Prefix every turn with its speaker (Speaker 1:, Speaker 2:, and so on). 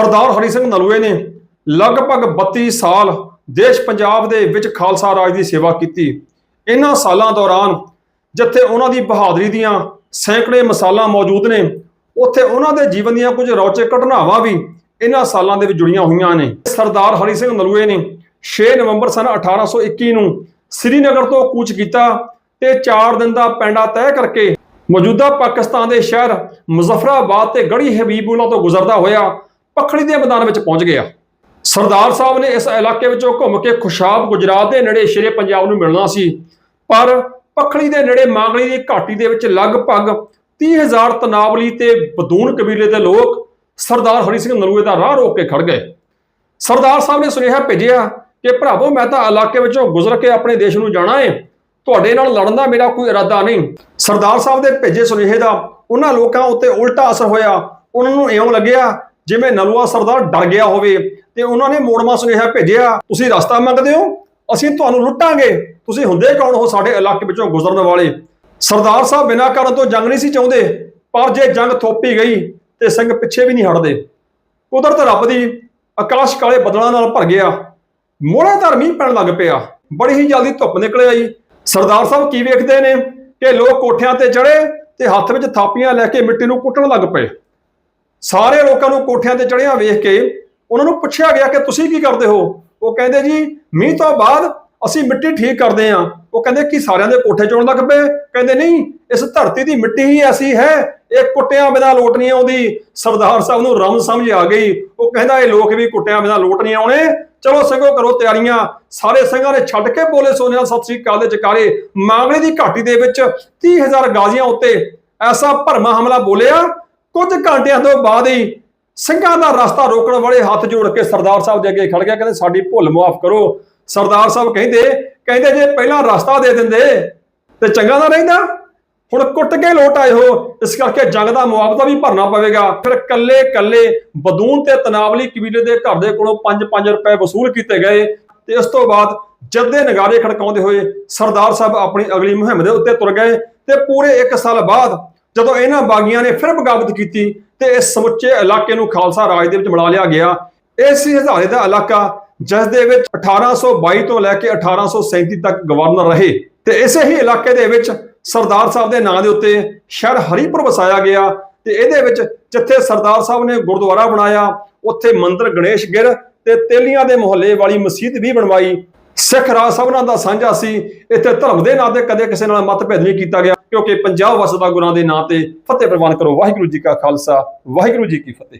Speaker 1: ਸਰਦਾਰ ਹਰੀ ਸਿੰਘ ਨਲੂਏ ਨੇ ਲਗਭਗ 32 ਸਾਲ ਦੇਸ਼ ਪੰਜਾਬ ਦੇ ਵਿੱਚ ਖਾਲਸਾ ਰਾਜ ਦੀ ਸੇਵਾ ਕੀਤੀ। ਇਹਨਾਂ ਸਾਲਾਂ ਦੌਰਾਨ ਜਿੱਥੇ ਉਹਨਾਂ ਦੀ ਬਹਾਦਰੀ ਦੀਆਂ ਸੈਂਕੜੇ ਮਿਸਾਲਾਂ ਮੌਜੂਦ ਨੇ, ਉੱਥੇ ਉਹਨਾਂ ਦੇ ਜੀਵਨ ਦੀਆਂ ਕੁਝ ਰੌਚਕ ਘਟਨਾਵਾਂ ਵੀ ਇਹਨਾਂ ਸਾਲਾਂ ਦੇ ਵਿੱਚ ਜੁੜੀਆਂ ਹੋਈਆਂ ਨੇ। ਸਰਦਾਰ ਹਰੀ ਸਿੰਘ ਨਲੂਏ ਨੇ 6 ਨਵੰਬਰ ਸਨ 1821 ਨੂੰ ਸ੍ਰੀਨਗਰ ਤੋਂ ਕੂਚ ਕੀਤਾ ਤੇ 4 ਦਿਨ ਦਾ ਪੈਂਡਾ ਤੈਅ ਕਰਕੇ ਮੌਜੂਦਾ ਪਾਕਿਸਤਾਨ ਦੇ ਸ਼ਹਿਰ ਮੁਜ਼ਫਰਾਬਾਦ ਤੇ ਗੜੀ ਹਬੀਬੁੱਲਾ ਤੋਂ ਗੁਜ਼ਰਦਾ ਹੋਇਆ ਪਖੜੀ ਦੇ ਮੈਦਾਨ ਵਿੱਚ ਪਹੁੰਚ ਗਿਆ ਸਰਦਾਰ ਸਾਹਿਬ ਨੇ ਇਸ ਇਲਾਕੇ ਵਿੱਚੋਂ ਘੁੰਮ ਕੇ ਖੁਸ਼ਾਬ ਗੁਜਰਾਤ ਦੇ ਨੇੜੇ ਸ਼ੇਰੇ ਪੰਜਾਬ ਨੂੰ ਮਿਲਣਾ ਸੀ। ਪਰ ਪਖੜੀ ਦੇ ਨੇੜੇ ਮਾਂਗਲੀ ਦੀ ਘਾਟੀ ਦੇ ਵਿੱਚ ਲਗਭਗ 30000 ਤਨਾਵਲੀ ਤੇ ਬਦੂਨ ਕਬੀਲੇ ਦੇ ਲੋਕ ਸਰਦਾਰ ਹਰੀ ਸਿੰਘ ਨਲੂਏ ਦਾ ਰਾਹ ਰੋਕ ਕੇ ਖੜ ਗਏ। ਸਰਦਾਰ ਸਾਹਿਬ ਨੇ ਸੁਨੇਹਾ ਭੇਜਿਆ ਕਿ, ਭਰਾਵੋ, ਮੈਂ ਤਾਂ ਇਲਾਕੇ ਵਿੱਚੋਂ ਗੁਜ਼ਰ ਕੇ ਆਪਣੇ ਦੇਸ਼ ਨੂੰ ਜਾਣਾ ਹੈ ਤੁਹਾਡੇ ਨਾਲ ਲੜਨ ਦਾ ਮੇਰਾ ਕੋਈ ਇਰਾਦਾ ਨਹੀਂ। ਸਰਦਾਰ ਸਾਹਿਬ ਦੇ ਭੇਜੇ ਸੁਨੇਹੇ ਦਾ ਉਹਨਾਂ ਲੋਕਾਂ ਉੱਤੇ ਉਲਟਾ ਅਸਰ ਹੋਇਆ। ਉਹਨਾਂ ਨੂੰ ਇਉਂ ਲੱਗਿਆ ਜਿਵੇਂ ਨਲੂਆ ਸਰਦਾਰ ਡਰ ਗਿਆ ਹੋਵੇ ਤੇ ਉਹਨਾਂ ਨੇ ਮੋੜਮਾ ਸੁਨੇਹਾ ਭੇਜਿਆ, ਤੁਸੀਂ ਰਸਤਾ ਮੰਗਦੇ ਹੋ? ਅਸੀਂ ਤੁਹਾਨੂੰ ਲੁੱਟਾਂਗੇ। ਤੁਸੀਂ ਹੁੰਦੇ ਕੌਣ ਹੋ ਸਾਡੇ ਇਲਾਕੇ ਵਿੱਚੋਂ ਗੁਜ਼ਰਨ ਵਾਲੇ? ਸਰਦਾਰ ਸਾਹਿਬ ਬਿਨਾਂ ਕਰਨ ਤੋਂ ਜੰਗ ਨਹੀਂ ਸੀ ਚਾਹੁੰਦੇ, ਪਰ ਜੇ ਜੰਗ ਥੋਪੀ ਗਈ ਤੇ ਸਿੰਘ ਪਿੱਛੇ ਵੀ ਨਹੀਂ ਹਟਦੇ। ਕੁਦਰਤ ਰੱਬ ਦੀ ਆਕਾਸ਼ ਕਾਲੇ ਬੱਦਲਾਂ ਨਾਲ ਭਰ ਗਿਆ। ਮੋੜਾ ਧਰਮੀ ਪੈਣ ਲੱਗ ਪਿਆ। ਬੜੀ ਹੀ ਜਲਦੀ ਧੁੱਪ ਨਿਕਲ ਆਈ। ਸਰਦਾਰ ਸਾਹਿਬ ਕੀ ਵੇਖਦੇ ਨੇ? ਕਿ ਲੋਕ ਕੋਠਿਆਂ ਤੇ ਚੜੇ ਤੇ ਹੱਥ ਵਿੱਚ ਥਾਪੀਆਂ ਲੈ ਕੇ ਮਿੱਟੀ ਨੂੰ ਕੁੱਟਣ ਲੱਗ ਪਏ। ਸਾਰੇ ਲੋਕਾਂ ਨੂੰ ਕੋਠਿਆਂ ਤੇ ਚੜਿਆ ਵੇਖ ਕੇ ਉਹਨਾਂ ਨੂੰ ਪੁੱਛਿਆ ਗਿਆ ਕਿ ਤੁਸੀਂ ਕੀ ਕਰਦੇ ਹੋ? ਉਹ ਕਹਿੰਦੇ ਜੀ, ਮੀਂਹ ਤੋਂ ਬਾਅਦ ਅਸੀਂ ਮਿੱਟੀ ਠੀਕ ਕਰਦੇ ਹਾਂ। ਉਹ ਕਹਿੰਦੇ ਕਿ ਸਾਰਿਆਂ ਦੇ ਕੋਠੇ ਚੋਣ ਲੱਗ ਪਏ। ਕਹਿੰਦੇ ਨਹੀਂ, ਇਸ ਧਰਤੀ ਦੀ ਮਿੱਟੀ ਹੀ ਐਸੀ ਹੈ। ਇਹ ਕੁੱਟਿਆਂ ਬਿਨਾਂ ਲੋਟ ਨਹੀਂ ਆਉਂਦੀ। ਸਰਦਾਰ ਸਾਹਿਬ ਨੂੰ ਰਮ ਸਮਝ ਆ ਗਈ। ਉਹ ਕਹਿੰਦਾ, ਇਹ ਲੋਕ ਵੀ ਕੁੱਟਿਆਂ ਬਿਨਾਂ ਲੋਟ ਨਹੀਂ ਆਉਣੇ। ਚਲੋ ਸਿੰਘੋ ਕਰੋ ਤਿਆਰੀਆਂ। ਸਾਰੇ ਸਿੰਘਾਂ ਨੇ ਛੱਡ ਕੇ ਬੋਲੇ ਸੋਨੇ ਨਾਲ ਸਤਿ ਸ੍ਰੀ ਅਕਾਲ ਦੇ ਜਕਾਰੇ। ਮਾਂਗਲੇ ਦੀ ਘਾਟੀ ਦੇ ਵਿੱਚ 30000 ਗਾਜ਼ੀਆਂ ਉੱਤੇ ਐਸਾ ਭਰਮਾ ਹਮਲਾ ਬੋਲਿਆ ਕੁਝ ਘੰਟਿਆਂ ਤੋਂ ਬਾਅਦ ਹੀ ਸਿੰਘਾਂ ਦਾ ਰਸਤਾ ਰੋਕਣ ਵਾਲੇ ਹੱਥ ਜੋੜ ਕੇ ਸਰਦਾਰ ਸਾਹਿਬ ਦੇ ਅੱਗੇ ਖੜ ਗਿਆ। ਕਹਿੰਦੇ, ਸਾਡੀ ਭੁੱਲ ਮਾਫ ਕਰੋ। ਸਰਦਾਰ ਸਾਹਿਬ ਕਹਿੰਦੇ ਕਹਿੰਦੇ, ਜੇ ਪਹਿਲਾਂ ਰਸਤਾ ਦੇ ਦਿੰਦੇ ਤੇ ਚੰਗਾ ਨਾ ਰਹਿੰਦਾ। ਹੁਣ ਕੁੱਟ ਕੇ ਲੋਟ ਆਏ ਹੋ। ਇਸ ਕਰਕੇ ਜੰਗ ਦਾ ਮੁਆਵਜ਼ਾ ਵੀ ਭਰਨਾ ਪਵੇਗਾ। ਫਿਰ ਕੱਲੇ ਕੱਲੇ ਬਦੂਨ ਤੇ ਤਨਾਵਲੀ ਕਬੀਲੇ ਦੇ ਘਰ ਦੇ ਕੋਲੋਂ 5-5 ਰੁਪਏ ਵਸੂਲ ਕੀਤੇ ਗਏ ਤੇ ਇਸ ਤੋਂ ਬਾਅਦ ਜੱਦੇ ਨਗਾਰੇ ਖੜਕਾਉਂਦੇ ਹੋਏ ਸਰਦਾਰ ਸਾਹਿਬ ਆਪਣੀ ਅਗਲੀ ਮੁਹਿੰਮ ਦੇ ਉੱਤੇ ਤੁਰ ਗਏ ਤੇ ਪੂਰੇ 1 ਸਾਲ ਬਾਅਦ ਜਦੋਂ ਇਹਨਾਂ ਬਾਗੀਆਂ ਨੇ ਫਿਰ ਬਗਾਵਤ ਕੀਤੀ ਤੇ ਇਸ ਸਮੁੱਚੇ ਇਲਾਕੇ ਨੂੰ ਖਾਲਸਾ ਰਾਜ ਦੇ ਵਿੱਚ ਮਿਲਾ ਲਿਆ ਗਿਆ, ਇਹ ਸੀ ਹਜ਼ਾਰੇ ਦਾ ਇਲਾਕਾ, ਜਿਸ ਦੇ ਵਿੱਚ 1822 ਤੋਂ ਲੈ ਕੇ 1837 ਤੱਕ ਗਵਰਨਰ ਰਹੇ ਤੇ ਇਸੇ ਹੀ ਇਲਾਕੇ ਦੇ ਵਿੱਚ ਸਰਦਾਰ ਸਾਹਿਬ ਦੇ ਨਾਂ ਦੇ ਉੱਤੇ ਸ਼ਹਿਰ ਹਰੀਪੁਰ ਵਸਾਇਆ ਗਿਆ ਤੇ ਇਹਦੇ ਵਿੱਚ ਜਿੱਥੇ ਸਰਦਾਰ ਸਾਹਿਬ ਨੇ ਗੁਰਦੁਆਰਾ ਬਣਾਇਆ, ਉੱਥੇ ਮੰਦਿਰ ਗਣੇਸ਼ ਗਿਰ ਤੇ ਤੇਲੀਆਂ ਦੇ ਮੁਹੱਲੇ ਵਾਲੀ ਮਸਜਿਦ ਵੀ ਬਣਵਾਈ। ਸਿੱਖ ਰਾਜ ਸਭਨਾਂ ਦਾ ਸਾਂਝਾ ਸੀ। ਇੱਥੇ ਧਰਮ ਦੇ ਨਾਂ ਤੇ ਕਦੇ ਕਿਸੇ ਨਾਲ ਮਤਭੇਦ ਨਹੀਂ ਕੀਤਾ ਗਿਆ, ਕਿਉਂਕਿ ਪੰਜਾਬ ਵਸਦਾ ਗੁਰਾਂ ਦੇ ਨਾਂ ਤੇ ਫਤਿਹ ਪ੍ਰਵਾਨ ਕਰੋ। ਵਾਹਿਗੁਰੂ ਜੀ ਕਾ ਖਾਲਸਾ, ਵਾਹਿਗੁਰੂ ਜੀ ਕੀ ਫਤਿਹ।